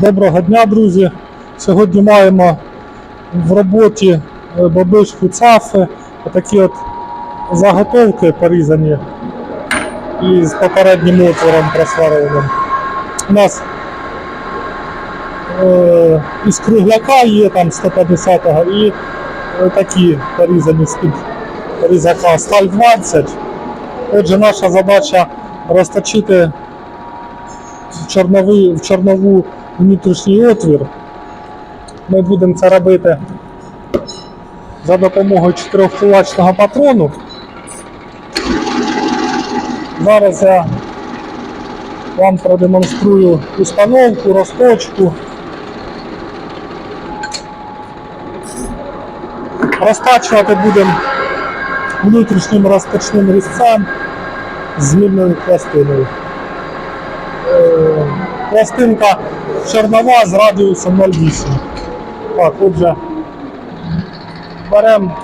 Доброго дня, друзі! Сьогодні маємо в роботі е, бабишку цафи, такі от заготовки порізані і з попереднім отвором просвареним. У нас е, із кругляка є там 150-го і е, такі порізані з-під різака сталь 20. Отже, наша задача розточити в чорнову внутрішній отвір. Ми будемо це робити за допомогою 4-кулачного патрону. Зараз я вам продемонструю установку, розточку. Розтачувати будемо внутрішнім розточним різцем з мільною пластиною. Е, Пластинка чорнова з радіусом 0,8. Так, отже, беремо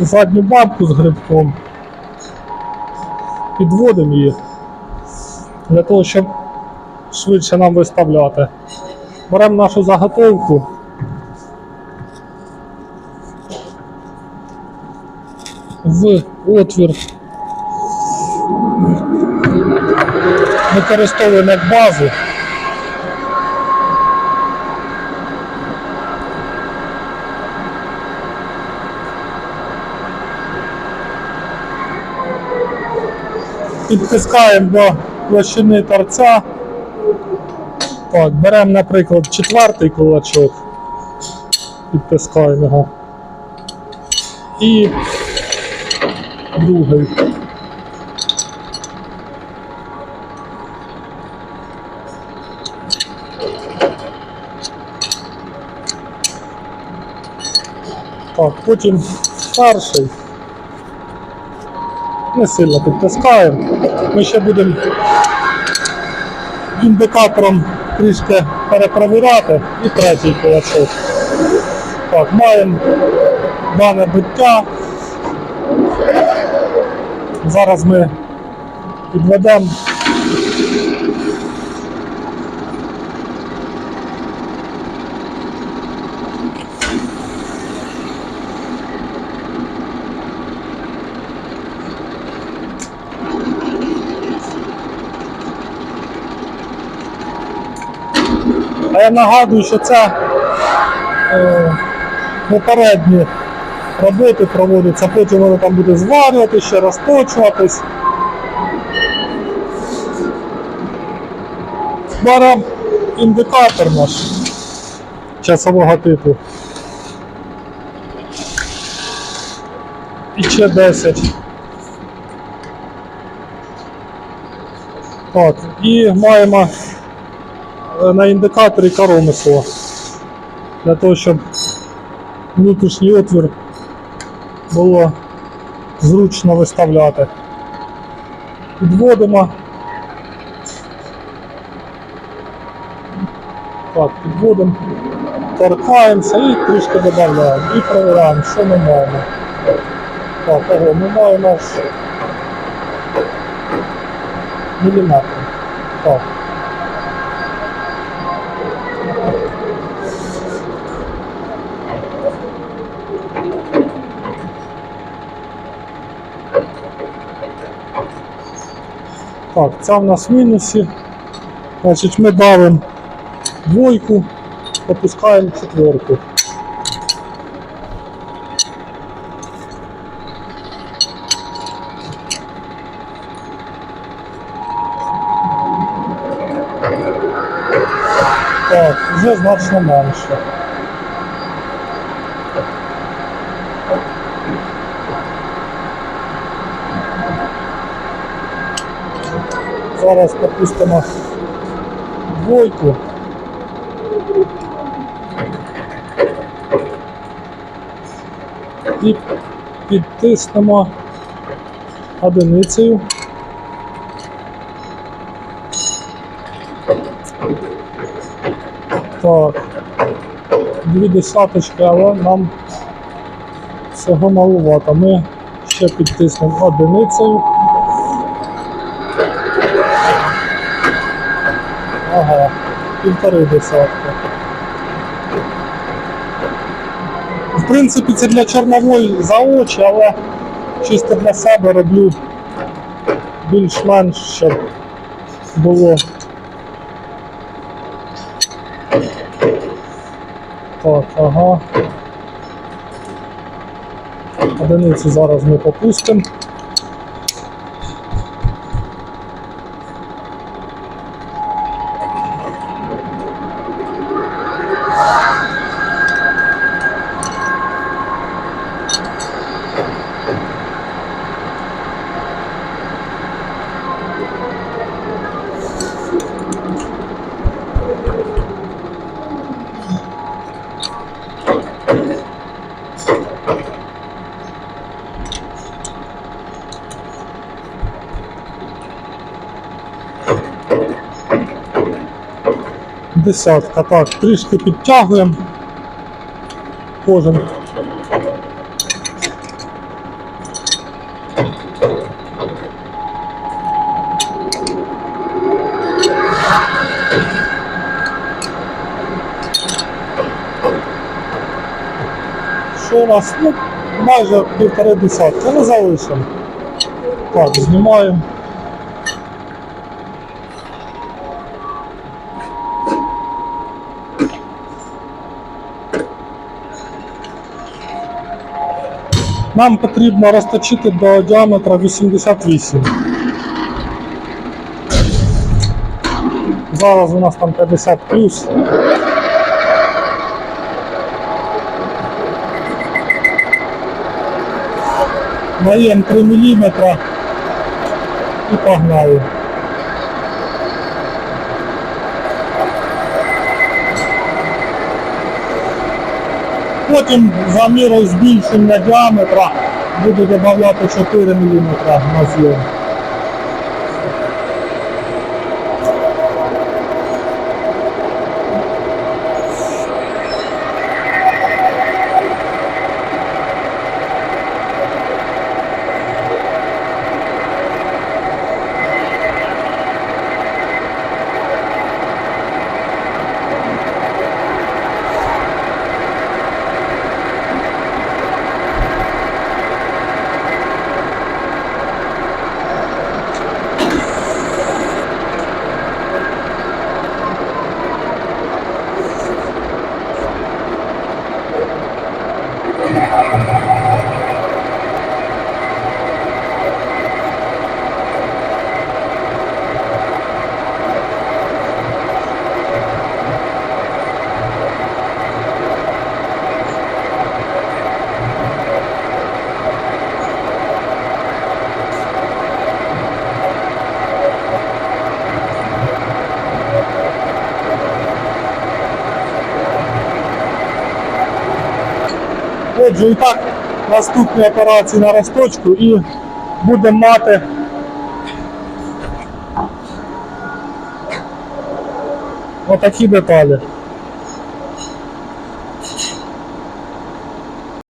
задню бабку з грибком, підводимо її для того, щоб швидше нам виставляти. Беремо нашу заготовку. В отвір використовуємо як базу. Підтискаємо до площини торця. Так, беремо, наприклад, четвертий кулачок, підтискаємо його. І другий. Так, потім перший. Не сильно підтискаємо. Ми ще будемо індикатором трішки перепровіряти і третій кулачок. Так, маємо дане биття. Зараз ми підведемо Я нагадую, що це е, попередні роботи проводяться, потім воно там буде зварювати, ще розточуватись. Беремо індикатор наш часового типу. І ще 10. Так, і маємо на індикаторі коромисло. Для того, щоб внутрішній отвір було зручно виставляти. Підводимо. Так, підводимо, торкаємося і трішки додаємо. І перевіряємо, що ми маємо. Так, ого, ми маємо міліметр. Так. Так, це в нас в мінусі. Значить, ми давимо двойку, опускаємо четверку. Так, вже значно менше. Зараз попустимо двойку. І підтиснемо одиницею. Так, дві десяточки, але нам цього маловато. Ми ще підтиснемо одиницею. Ага. півтори десятки. В принципі, це для чорнової за очі, але чисто для себе роблю більш-менш, щоб було. Так, ага. Одиницю зараз ми попустимо. Десятка. Так, трішки підтягуємо. Кожен. Що у нас? Ну, майже півтори десятки. Не залишимо. Так, знімаємо. Нам потрібно розточити до діаметра 88. Зараз у нас там 50 плюс. Наєм 3 мм і погнали. Потім за мірою збільшення діаметра буду додавати 4 мм на зйом. Отже, і так, наступні операції на розточку і будемо мати отакі деталі.